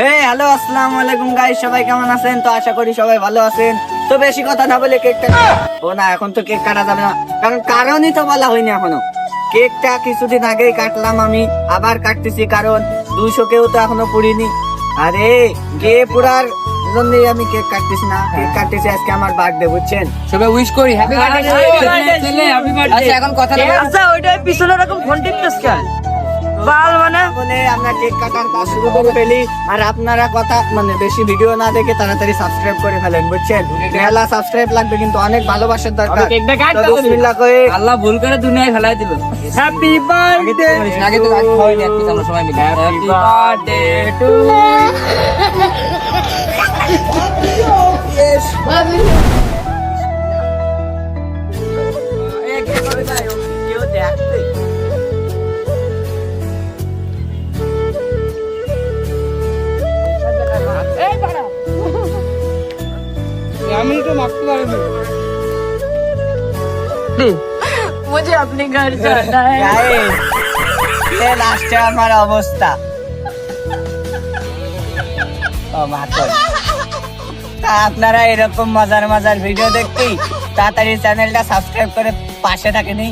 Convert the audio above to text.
হে hello আসসালামু আলাইকুম guys সবাই কেমন আছেন? তো আশা করি সবাই ভালো আছেন। তো বেশি কথা না বলে কেকটা ও না এখন তো কেক কাটা যাবে না। কারণ কারণই তো বলা হয়নি এখনও। কেকটা কিছুদিন আগেই কাটলাম আমি আবার কাটতেছি কারণ দুশো কেউ তো এখনও পুড়িনি। আরে গে পুরার জন্যই আমি কেক কাটতেছি না। কেক কাটতেছি আজকে আমার বার্থডে বুঝছেন? সবাই উইশ করি হ্যাপি বার্থডে আচ্ছা এখন কথা আচ্ছা ওইটাই পিছনে এরকম ফোন টিপতেছ কেন? বাল মানে বলে আমরা কেক কাটার কাজ শুরু করে ফেলি। আর আপনারা কথা মানে বেশি ভিডিও না দেখে তাড়াতাড়ি সাবস্ক্রাইব করে ফেলেন বুঝছেন? মেলা সাবস্ক্রাইব লাগবে কিন্তু অনেক ভালোবাসার দরকার। বিসমিল্লাহ করে আল্লাহ ভুল করে দুনিয়ায় ফেলাই দিল। হ্যাপি বার্থডে আগে তো আগে এক পিস আমরা সবাই মিলে। হ্যাপি বার্থডে টু কেউ আমি তো মারতে পারিনি मुझे अपने घर जाना है গাইস এ লাস্টে আমার অবস্থা ও মাতন তা আপনারা এরকম মজার মজার ভিডিও দেখতেই তাড়াতাড়ি চ্যানেলটা সাবস্ক্রাইব করে পাশে থাকেনি